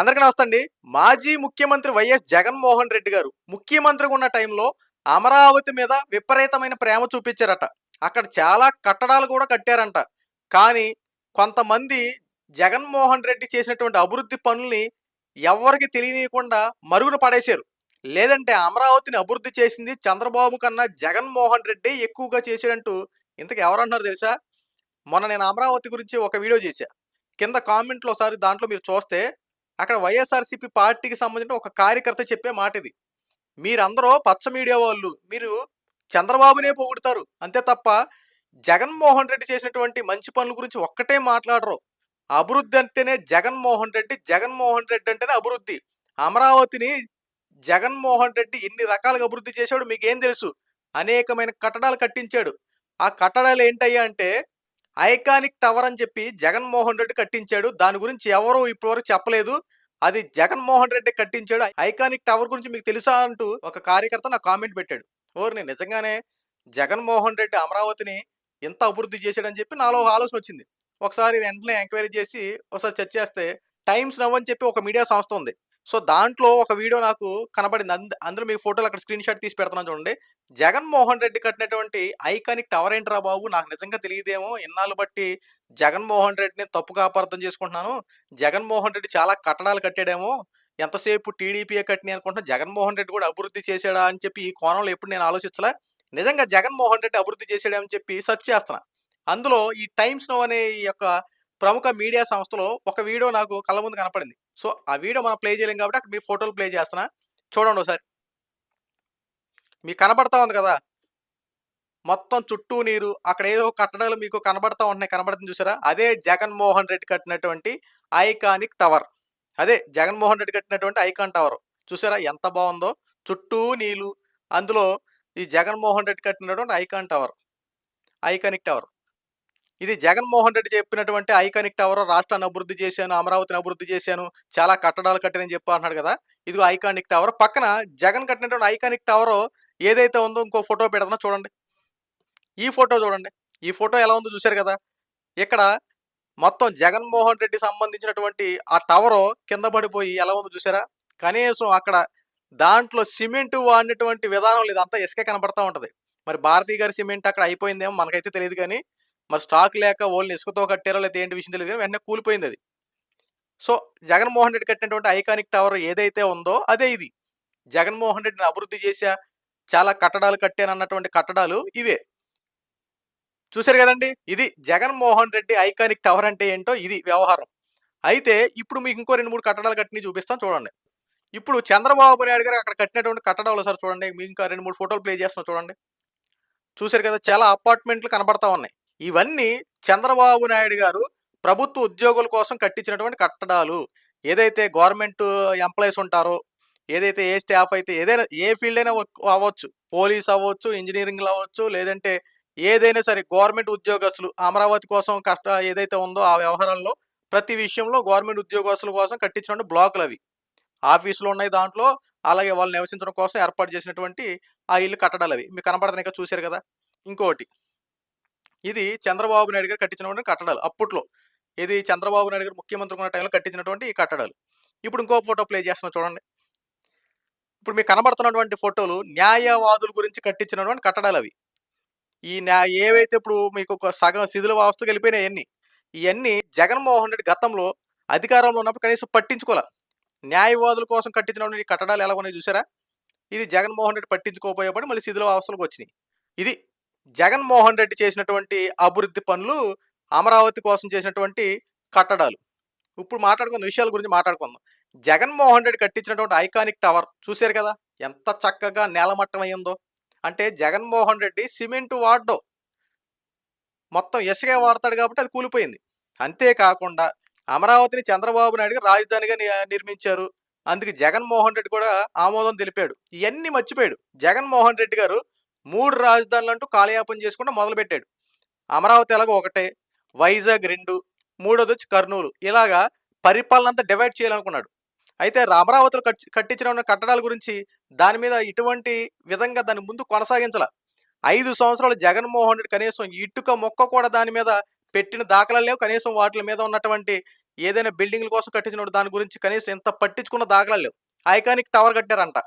అందరికీ నమస్తే అండి మాజీ ముఖ్యమంత్రి వైఎస్ జగన్మోహన్ రెడ్డి గారు ముఖ్యమంత్రిగా ఉన్న టైంలో అమరావతి మీద విపరీతమైన ప్రేమ చూపించారట. అక్కడ చాలా కట్టడాలు కూడా కట్టారంట. కానీ కొంతమంది జగన్మోహన్ రెడ్డి చేసినటువంటి అభివృద్ధి పనుల్ని ఎవరికి తెలియనియకుండా మరుగున పడేశారు. లేదంటే అమరావతిని అభివృద్ధి చేసింది చంద్రబాబు కన్నా జగన్మోహన్ రెడ్డి ఎక్కువగా చేశాడంటూ ఇంతకు ఎవరన్నారు తెలుసా? మొన్న నేను అమరావతి గురించి ఒక వీడియో చేశా. కింద కామెంట్లో ఒకసారి దాంట్లో మీరు చూస్తే అక్కడ వైఎస్ఆర్సీపీ పార్టీకి సంబంధించిన ఒక కార్యకర్త చెప్పే మాట ఇది. మీరందరూ పచ్చ మీడియా వాళ్ళు మీరు చంద్రబాబునే పొగుడుతారు. అంతే తప్ప జగన్మోహన్ రెడ్డి చేసినటువంటి మంచి పనుల గురించి ఒక్కటే మాట్లాడరు. అభివృద్ధి అంటేనే జగన్మోహన్ రెడ్డి జగన్మోహన్ రెడ్డి అంటేనే అభివృద్ధి. అమరావతిని జగన్మోహన్ రెడ్డి ఎన్ని రకాలుగా అభివృద్ధి చేశాడు మీకేం తెలుసు? అనేకమైన కట్టడాలు కట్టించాడు. ఆ కట్టడాలు ఏంటయ్యా అంటే ఐకానిక్ టవర్ అని చెప్పి జగన్మోహన్ రెడ్డి కట్టించాడు. దాని గురించి ఎవరు ఇప్పటివరకు చెప్పలేదు. అది జగన్మోహన్ రెడ్డి కట్టించాడు. ఐకానిక్ టవర్ గురించి మీకు తెలుసా అంటూ ఒక కార్యకర్త నాకు కామెంట్ పెట్టాడు. ఓర్ని నిజంగానే జగన్మోహన్ రెడ్డి అమరావతిని ఎంత అభివృద్ధి చేశాడని చెప్పి నాలో ఆలోచన వచ్చింది. ఒకసారి వెంటనే ఎంక్వైరీ చేసి ఒకసారి చర్చ చేస్తే టైమ్స్ నవ్ అని చెప్పి ఒక మీడియా సంస్థ ఉంది. సో దాంట్లో ఒక వీడియో నాకు కనబడింది. అంద అందులో మీ ఫోటోలు అక్కడ స్క్రీన్ షాట్ తీసి పెడుతున్నాను చూడండి. జగన్మోహన్ రెడ్డి కట్టినటువంటి ఐకానిక్ టవర్ ఏంట్రా బాబు? నాకు నిజంగా తెలియదేమో. ఇన్నాళ్ళు బట్టి జగన్మోహన్ రెడ్డిని తప్పుగా అపార్థం చేసుకుంటున్నాను. జగన్మోహన్ రెడ్డి చాలా కట్టడాలు కట్టాడేమో. ఎంతసేపు టీడీపీఏ కట్టినాయి అనుకుంటున్నా. జగన్మోహన్ రెడ్డి కూడా అభివృద్ధి చేశాడా అని చెప్పి ఈ కోణంలో ఎప్పుడు నేను ఆలోచించలే. నిజంగా జగన్మోహన్ రెడ్డి అభివృద్ధి చేశాడని చెప్పి సెర్చ్ చేస్తున్నా. అందులో ఈ టైమ్స్ నో అనే ఈ యొక్క ప్రముఖ మీడియా సంస్థలో ఒక వీడియో నాకు కళ్ళ ముందు కనపడింది. సో ఆ వీడియో మనం ప్లే చేయలేం కాబట్టి అక్కడ మీ ఫోటోలు ప్లే చేస్తున్నా. చూడండి ఒకసారి. మీకు కనబడతా ఉంది కదా? మొత్తం చుట్టూ నీరు అక్కడ ఏదో కట్టడాలు మీకు కనబడతా ఉంటున్నాయి. కనబడుతుంది చూసారా? అదే జగన్మోహన్ రెడ్డి కట్టినటువంటి ఐకానిక్ టవర్. అదే జగన్మోహన్ రెడ్డి కట్టినటువంటి ఐకాన్ టవర్. చూసారా? ఎంత బాగుందో? చుట్టూ నీళ్ళు అందులో ఈ జగన్మోహన్ రెడ్డి కట్టినటువంటి ఐకాన్ టవర్. Iconic tower. ఇది జగన్మోహన్ రెడ్డి చెప్పినటువంటి ఐకానిక్ టవర్ రాష్ట్రాన్ని అభివృద్ధి చేశాను అమరావతిని అభివృద్ధి చేశాను చాలా కట్టడాలు కట్టానని చెప్పి అన్నాడు కదా. ఇదిగో ఐకానిక్ టవర్. పక్కన జగన్ కట్టినటువంటి ఐకానిక్ టవర్ ఏదైతే ఉందో ఇంకో ఫోటో పెడతానో చూడండి. ఈ ఫోటో చూడండి. ఈ ఫోటో ఎలా ఉందో చూశారు కదా. ఇక్కడ మొత్తం జగన్మోహన్ రెడ్డి సంబంధించినటువంటి ఆ టవర్ కింద పడిపోయి ఎలా ఉందో చూసారా కనీసం అక్కడ దాంట్లో సిమెంట్ వాడినటువంటి విధానం లేదు. అంతా ఇసుక కనబడతా ఉంటుంది. మరి భారతీ గారి సిమెంట్ అక్కడ అయిపోయిందేమో మనకైతే తెలియదు కానీ మరి స్టాక్ లేక ఓన్లీ ఇసుకతో కట్టారో లేదా ఏంటి విషయం తెలియదు వెంటనే కూలిపోయింది అది. సో జగన్మోహన్ రెడ్డి కట్టినటువంటి ఐకానిక్ టవర్ ఏదైతే ఉందో అదే ఇది. జగన్మోహన్ రెడ్డిని అభివృద్ధి చేసే చాలా కట్టడాలు కట్టానన్నటువంటి కట్టడాలు ఇవే. చూశారు కదండి? ఇది జగన్మోహన్ రెడ్డి ఐకానిక్ టవర్ అంటే ఏంటో ఇది వ్యవహారం. అయితే ఇప్పుడు మీకు ఇంకో రెండు మూడు కట్టడాలు కట్టినవి చూపిస్తాం చూడండి. ఇప్పుడు చంద్రబాబు నాయుడు గారు అక్కడ కట్టినటువంటి కట్టడాలు సార్ చూడండి. మీకు ఇంకా రెండు మూడు ఫోటోలు ప్లే చేస్తున్నాం చూడండి. చూశారు కదా చాలా అపార్ట్మెంట్లు కనబడతా ఉన్నాయి. ఇవన్నీ చంద్రబాబు నాయుడు గారు ప్రభుత్వ ఉద్యోగుల కోసం కట్టించినటువంటి కట్టడాలు. ఏదైతే గవర్నమెంట్ ఎంప్లాయీస్ ఉంటారో ఏదైతే ఏ స్టాఫ్ అయితే ఏదైనా ఏ ఫీల్డ్ అయినా అవ్వచ్చు. పోలీస్ అవ్వచ్చు ఇంజనీరింగ్ అవ్వచ్చు లేదంటే ఏదైనా సరే గవర్నమెంట్ ఉద్యోగస్తులు అమరావతి కోసం కష్ట ఏదైతే ఉందో ఆ వ్యవహారాల్లో ప్రతి విషయంలో గవర్నమెంట్ ఉద్యోగస్తుల కోసం కట్టించినటువంటి బ్లాకులు అవి. ఆఫీసులు ఉన్నాయి దాంట్లో అలాగే వాళ్ళు నివసించడం కోసం ఏర్పాటు చేసినటువంటి ఆ ఇల్లు కట్టడాలు అవి. మీకు కనపడతాయి ఇంకా చూశారు కదా. ఇంకోటి. ఇది చంద్రబాబు నాయుడు గారు కట్టించినటువంటి కట్టడాలు అప్పట్లో. ఇది చంద్రబాబు నాయుడు గారు ముఖ్యమంత్రి ఉన్న టైంలో కట్టించినటువంటి ఈ కట్టడాలు. ఇప్పుడు ఇంకో ఫోటో ప్లే చేస్తున్నా చూడండి. ఇప్పుడు మీకు కనబడుతున్నటువంటి ఫోటోలు న్యాయవాదుల గురించి కట్టించినటువంటి కట్టడాలు అవి. ఈ న్యా ఏవైతే ఇప్పుడు మీకు ఒక సగం శిథిల వ్యవస్థకు వెళ్ళిపోయినాయి ఇవన్నీ ఇవన్నీ జగన్మోహన్ రెడ్డి గతంలో అధికారంలో ఉన్నప్పుడు కనీసం పట్టించుకోలే. న్యాయవాదుల కోసం కట్టించినటువంటి ఈ కట్టడాలు ఎలా ఉన్నాయి చూసారా? ఇది జగన్మోహన్ రెడ్డి పట్టించుకోపోయేపడి మళ్ళీ శిథిల వాస్తులకు వచ్చినాయి. ఇది జగన్మోహన్ రెడ్డి చేసినటువంటి అభివృద్ధి పనులు అమరావతి కోసం చేసినటువంటి కట్టడాలు. ఇప్పుడు మాట్లాడుకున్న విషయాల గురించి మాట్లాడుకుందాం. జగన్మోహన్ రెడ్డి కట్టించినటువంటి ఐకానిక్ టవర్ చూశారు కదా ఎంత చక్కగా నేలమట్టం అయ్యిందో. అంటే జగన్మోహన్ రెడ్డి సిమెంట్ వాడడం మొత్తం ఇసుకే వాడతాడు కాబట్టి అది కూలిపోయింది. అంతేకాకుండా అమరావతిని చంద్రబాబు నాయుడు రాజధానిగా నిర్మించారు. అందుకు జగన్మోహన్ రెడ్డి కూడా ఆమోదం తెలిపాడు. ఇవన్నీ మర్చిపోయాడు. జగన్మోహన్ రెడ్డి గారు మూడు రాజధానులు అంటూ కాలయాపన చేసుకుంటూ మొదలుపెట్టాడు. అమరావతి ఎలాగో ఒకటే వైజాగ్ రెండు మూడోది వచ్చి కర్నూలు. ఇలాగా పరిపాలన అంతా డివైడ్ చేయాలనుకున్నాడు. అయితే రా- అమరావతిలో కట్టి కట్టించిన ఉన్న కట్టడాల గురించి దాని మీద ఇటువంటి విధంగా దాని ముందు కొనసాగించాల. ఐదు సంవత్సరాలు జగన్మోహన్ రెడ్డి కనీసం ఇటుక మొక్క కూడా దాని మీద పెట్టిన దాఖలాలు లేవు. కనీసం వాటి మీద ఉన్నటువంటి ఏదైనా బిల్డింగ్ల కోసం కట్టించినప్పుడు దాని గురించి కనీసం ఇంత పట్టించుకున్న దాఖలాలు లేవు. ఐకానిక్ టవర్ కట్టారంట.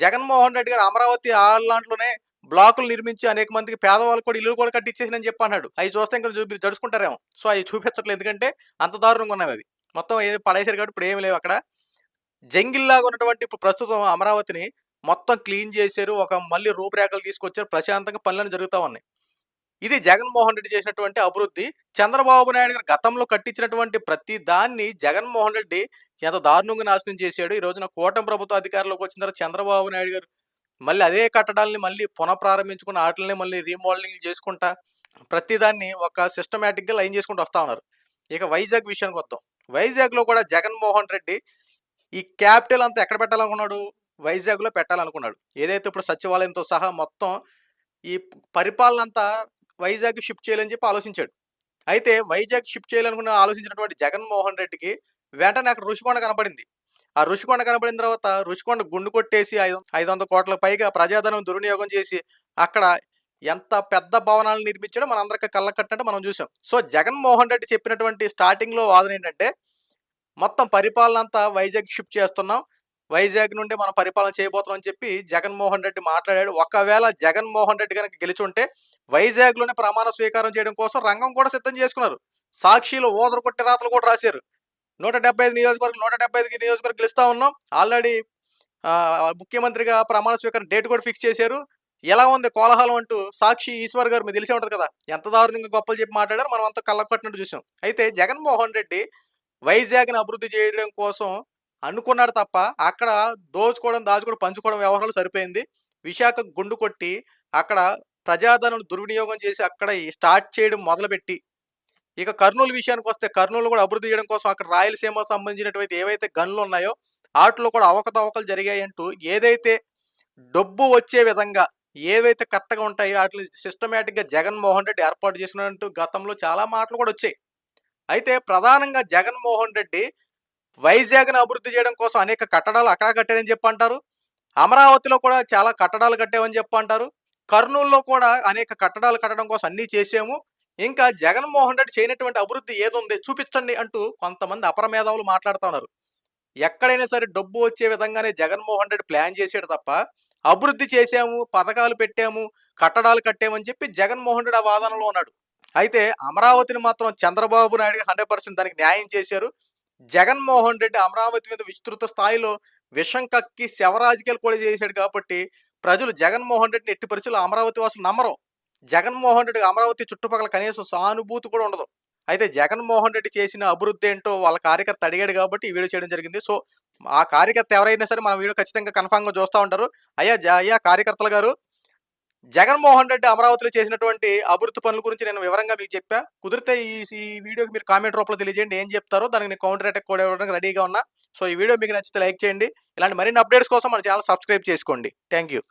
జగన్మోహన్ రెడ్డి గారు అమరావతి ఆలాంట్లోనే బ్లాకులు నిర్మించి అనేక మందికి పేదవాళ్ళు కూడా ఇల్లు కూడా కట్టించేసినని చెప్పి అన్నాడు. అవి చూస్తే ఇంకా మీరు జడుచుకుంటారేమో. సో అవి చూపించట్లేదు. ఎందుకంటే అంత దారుణంగా ఉన్నాయి అవి. మొత్తం ఏది పడేసారు కాబట్టి ఇప్పుడు ఏమి లేవు అక్కడ. జంగిల్లాగా ఉన్నటువంటి ఇప్పుడు ప్రస్తుతం అమరావతిని మొత్తం క్లీన్ చేశారు. ఒక మళ్ళీ రూపురేఖలు తీసుకొచ్చారు. ప్రశాంతంగా పనులను జరుగుతూ ఉన్నాయి. ఇది జగన్మోహన్ రెడ్డి చేసినటువంటి అభివృద్ధి. చంద్రబాబు నాయుడు గారు గతంలో కట్టించినటువంటి ప్రతి దాన్ని జగన్మోహన్ రెడ్డి ఎంత దారుణంగా నాశనం చేశాడు. ఈ రోజున కూటమి ప్రభుత్వ అధికారంలోకి వచ్చిన తర్వాత చంద్రబాబు నాయుడు గారు మళ్ళీ అదే కట్టడాలని మళ్ళీ పునఃప్రారంభించుకుని వాటిని మళ్ళీ రీమోడలింగ్ చేసుకుంటా ప్రతిదాన్ని ఒక సిస్టమేటిక్గా లైన్ చేసుకుంటూ వస్తా ఉన్నారు. ఇక వైజాగ్ విషయానికి వద్దాం. వైజాగ్లో కూడా జగన్మోహన్ రెడ్డి ఈ క్యాపిటల్ అంతా ఎక్కడ పెట్టాలనుకున్నాడు? వైజాగ్లో పెట్టాలనుకున్నాడు. ఏదైతే ఇప్పుడు సచివాలయంతో సహా మొత్తం ఈ పరిపాలన అంతా వైజాగ్ షిఫ్ట్ చేయాలని చెప్పి ఆలోచించాడు. అయితే వైజాగ్ షిఫ్ట్ చేయాలనుకున్న ఆలోచించినటువంటి జగన్మోహన్ రెడ్డికి వెంటనే అక్కడ రుషికొండ కనపడింది. ఆ రుషికొండ కనపడిన తర్వాత రుషికొండ గుండు కొట్టేసి ఐదు ఐదు వందల కోట్ల పైగా ప్రజాధనం దుర్వినియోగం చేసి అక్కడ ఎంత పెద్ద భవనాలు నిర్మించాడో మనందరికీ కళ్ళ కట్టినట్టు మనం చూసాం. సో జగన్మోహన్ రెడ్డి చెప్పినటువంటి స్టార్టింగ్లో వాదన ఏంటంటే మొత్తం పరిపాలన అంతా వైజాగ్ షిఫ్ట్ చేస్తున్నాం. వైజాగ్ నుండి మనం పరిపాలన చేయబోతున్నాం అని చెప్పి జగన్మోహన్ రెడ్డి మాట్లాడాడు. ఒకవేళ జగన్మోహన్ రెడ్డి కనుక గెలిచుంటే వైజాగ్లోనే ప్రమాణ స్వీకారం చేయడం కోసం రంగం కూడా సిద్ధం చేసుకున్నారు. సాక్షిలో ఓదరు కొట్టే రాతలు కూడా రాశారు. నూట డెబ్బై ఐదు నియోజకవర్గం నూట డెబ్బై ఐదు నియోజకవర్గం గెలుస్తా ఉన్నాం. ఆల్రెడీ ముఖ్యమంత్రిగా ప్రమాణ స్వీకారం డేట్ కూడా ఫిక్స్ చేశారు. ఎలా ఉంది కోలాహలం అంటూ సాక్షి ఈశ్వర్ గారు మీకు తెలిసే ఉంటుంది కదా? ఎంత దారుణంగా గొప్పలు చెప్పి మాట్లాడారు. మనం అంతా కళ్ళకు కట్టినట్టు చూసాం అయితే జగన్మోహన్ రెడ్డి వైజాగ్ని అభివృద్ధి చేయడం కోసం అనుకున్నాడు తప్ప అక్కడ దోచుకోవడం దాచుకోవడం పంచుకోవడం వ్యవహారాలు సరిపోయింది. విశాఖ గుండు కొట్టి అక్కడ ప్రజాధనం దుర్వినియోగం చేసి అక్కడ స్టార్ట్ చేయడం మొదలుపెట్టి ఇక కర్నూలు విషయానికి వస్తే కర్నూలు కూడా అభివృద్ధి చేయడం కోసం అక్కడ రాయలసీమ సంబంధించినటువంటి ఏవైతే గన్లు ఉన్నాయో వాటిలో కూడా అవకతవకలు జరిగాయి అంటూ ఏదైతే డబ్బు వచ్చే విధంగా ఏవైతే కరెక్ట్గా ఉంటాయో వాటిని సిస్టమేటిక్గా జగన్మోహన్ రెడ్డి ఏర్పాటు చేసుకున్నట్టు గతంలో చాలా మాటలు కూడా వచ్చాయి. అయితే ప్రధానంగా జగన్మోహన్ రెడ్డి వైజాగ్ను అభివృద్ధి చేయడం కోసం అనేక కట్టడాలు అక్కడ కట్టారని చెప్పి అంటారు. అమరావతిలో కూడా చాలా కట్టడాలు కట్టామని చెప్పి అంటారు. కర్నూలులో కూడా అనేక కట్టడాలు కట్టడం కోసం అన్నీ చేసాము ఇంకా జగన్మోహన్ రెడ్డి చేయనటువంటి అభివృద్ధి ఏదుంది చూపించండి అంటూ కొంతమంది అపరమేధావులు మాట్లాడుతూ ఉన్నారు. ఎక్కడైనా సరే డబ్బు వచ్చే విధంగానే జగన్మోహన్ రెడ్డి ప్లాన్ చేసాడు తప్ప అభివృద్ధి చేశాము పథకాలు పెట్టాము కట్టడాలు కట్టామని చెప్పి జగన్మోహన్ రెడ్డి ఆ వాదనలో ఉన్నాడు. అయితే అమరావతిని మాత్రం చంద్రబాబు నాయుడు హండ్రెడ్ పర్సెంట్ దానికి న్యాయం చేశారు. జగన్మోహన్ రెడ్డి అమరావతి మీద విస్తృత స్థాయిలో విషం కక్కి శవరాజకీయాలు కూడా చేశాడు కాబట్టి ప్రజలు జగన్మోహన్ రెడ్డిని ఎట్టి పరిస్థితుల్లో అమరావతి వాసులు నమ్మరు. జగన్మోహన్ రెడ్డి అమరావతి చుట్టుపక్కల కనీసం సానుభూతి కూడా ఉండదు. అయితే జగన్మోహన్ రెడ్డి చేసిన అభివృద్ధి ఏంటో వాళ్ళ కార్యకర్త అడిగాడు కాబట్టి ఈ వీడియో చేయడం జరిగింది. సో ఆ కార్యకర్త ఎవరైనా సరే మనం వీడియో ఖచ్చితంగా కన్ఫామ్గా చూస్తూ ఉంటారు. అయ్యా అయ్యా కార్యకర్తలు గారు జగన్మోహన్ రెడ్డి అమరావతిలో చేసినటువంటి అభివృద్ధి పనుల గురించి నేను వివరంగా మీకు చెప్పా. కుదిరితే ఈ ఈ వీడియోకి మీరు కామెంట్ రూపంలో తెలియజేయండి. ఏం చెప్తారో దానికి నేను కౌంటర్ అటాక్ కూడా ఇవ్వడానికి రెడీగా ఉన్నా. సో ఈ వీడియో మీకు నచ్చితే లైక్ చేయండి. ఇలాంటి మరిన్ని అప్డేట్స్ కోసం మన ఛానల్ సబ్స్క్రైబ్ చేసుకోండి. Thank you